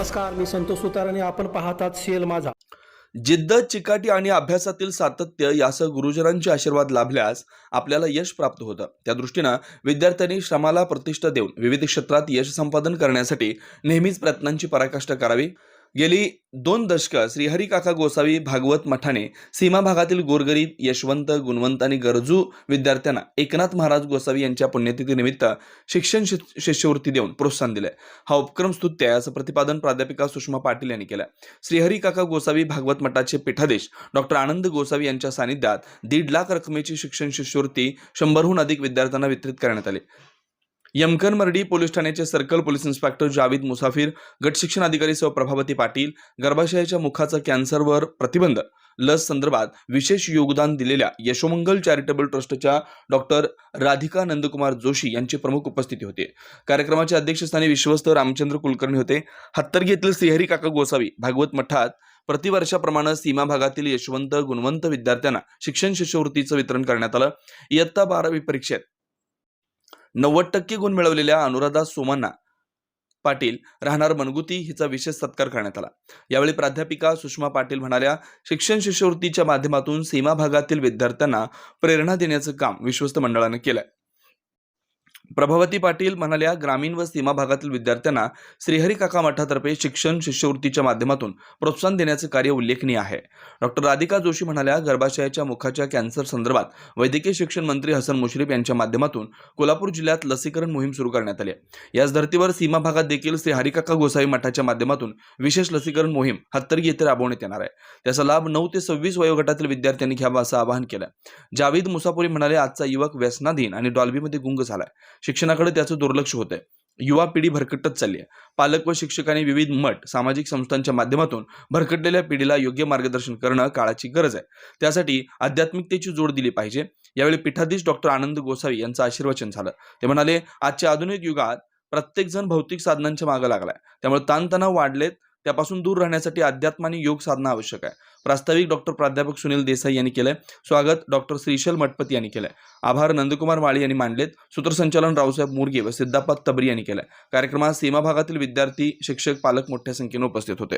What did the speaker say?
नमस्कार मी संतोष सुतार आणि आपण पाहतात सीएल माझा. जिद्द चिकाटी आणि अभ्यासातील सातत्य यासह गुरुजनांचे आशीर्वाद लाभल्यास आपल्याला यश प्राप्त होतं. त्या दृष्टीनं विद्यार्थ्यांनी श्रमाला प्रतिष्ठा देऊन विविध क्षेत्रात यश संपादन करण्यासाठी नेहमीच प्रयत्नांची पराकाष्ठा करावी. गेली दोन दशकं श्रीहरी काका गोसावी भागवत मठाने सीमा भागातील गोरगरीब यशवंत गुणवंत आणि गरजू विद्यार्थ्यांना एकनाथ महाराज गोसावी यांच्या पुण्यतिथीनिमित्त शिक्षण शिष्यवृत्ती देऊन प्रोत्साहन दिले हा उपक्रम स्तुत्य आहे असं प्रतिपादन प्राध्यापिका सुषमा पाटील यांनी केलं श्रीहरी काका गोसावी भागवत मठाचे पीठाधीश डॉक्टर आनंद गोसावी यांच्या सानिध्यात दीड लाख रकमेची शिक्षण शिष्यवृत्ती शंभरहून अधिक विद्यार्थ्यांना वितरित करण्यात आली. यमकन मर्डी पोलीस ठाण्याचे circle police inspector Javed Musafir गट शिक्षण अधिकारी सौ प्रभावती पाटील गर्भाशयाच्या मुखाचा कॅन्सरवर प्रतिबंध. लस संदर्भात विशेष योगदान दिलेल्या यशोमंगल चॅरिटेबल ट्रस्टच्या डॉक्टर राधिका नंदकुमार जोशी यांची प्रमुख उपस्थिती होती. कार्यक्रमाच्या अध्यक्षस्थानी विश्वस्त रामचंद्र कुलकर्णी होते. हत्तरगी येथील श्रीहरी काका गोसावी भागवत मठात प्रतिवर्षाप्रमाणे सीमा भागातील यशवंत गुणवंत विद्यार्थ्यांना शिक्षण शिष्यवृत्तीचं वितरण करण्यात आलं. इयत्ता बारावी परीक्षेत नव्वद टक्के गुण मिळवलेल्या अनुराधा सोमन्ना पाटील राहणार मनगुती हिचा विशेष सत्कार करण्यात आला. यावेळी प्राध्यापिका सुषमा पाटील म्हणाल्या शिक्षण शिष्यवृत्तीच्या माध्यमातून सीमा भागातील विद्यार्थ्यांना प्रेरणा देण्याचं काम विश्वस्त मंडळानं केलंय. प्रभावती पाटील म्हणाल्या ग्रामीण व सीमा भागातील विद्यार्थ्यांना श्रीहरी काका मठातर्फे शिक्षण शिष्यवृत्तीच्या माध्यमातून प्रोत्साहन देण्याचे कार्य उल्लेखनीय आहे. डॉक्टर राधिका जोशी म्हणाल्या गर्भाशयाच्या मुखाच्या कॅन्सर संदर्भात वैद्यकीय शिक्षण मंत्री हसन मुश्रीफ यांच्या माध्यमातून कोल्हापूर जिल्ह्यात लसीकरण मोहीम सुरू करण्यात आली याच धर्तीवर सीमा भागात देखील श्री हरिकाका गोसावी मठाच्या माध्यमातून विशेष लसीकरण मोहीम हत्तरगी येथे राबवण्यात येणार आहे. त्याचा लाभ नऊ ते सव्वीस वयोगटातील विद्यार्थ्यांनी घ्यावा असं आवाहन केलं जावेद मुसापुरी म्हणाले आजचा युवक व्यसनाधीन आणि डॉल्बीमध्ये गुंग झालाय. शिक्षणाकडे त्याचं दुर्लक्ष होतंय. युवा पिढी भरकटत चालली आहे पालक व शिक्षकांनी विविध मठ सामाजिक संस्थांच्या माध्यमातून भरकटलेल्या पिढीला योग्य मार्गदर्शन करणं काळाची गरज आहे. त्यासाठी आध्यात्मिकतेची जोड दिली पाहिजे. यावेळी पीठाधीश डॉक्टर आनंद गोसावी यांचं आशीर्वचन झालं. ते म्हणाले आजच्या आधुनिक युगात प्रत्येकजण भौतिक साधनांच्या मागे लागलाय. त्यामुळे ताणतणाव वाढलेत त्यापासून दूर राहण्यासाठी अध्यात्म आणि योग साधना आवश्यक आहे. प्रास्ताविक डॉक्टर प्राध्यापक सुनील देसाई यांनी केलंय. स्वागत डॉक्टर श्रीशल मठपती यांनी केलंय. आभार नंदकुमार माळी यांनी मांडलेत. सूत्रसंचालन रावसाहेब मुरगे व सिद्धापाद तबरी यांनी केलंय. कार्यक्रमात सीमा भागातील विद्यार्थी शिक्षक पालक मोठ्या संख्येने उपस्थित होते.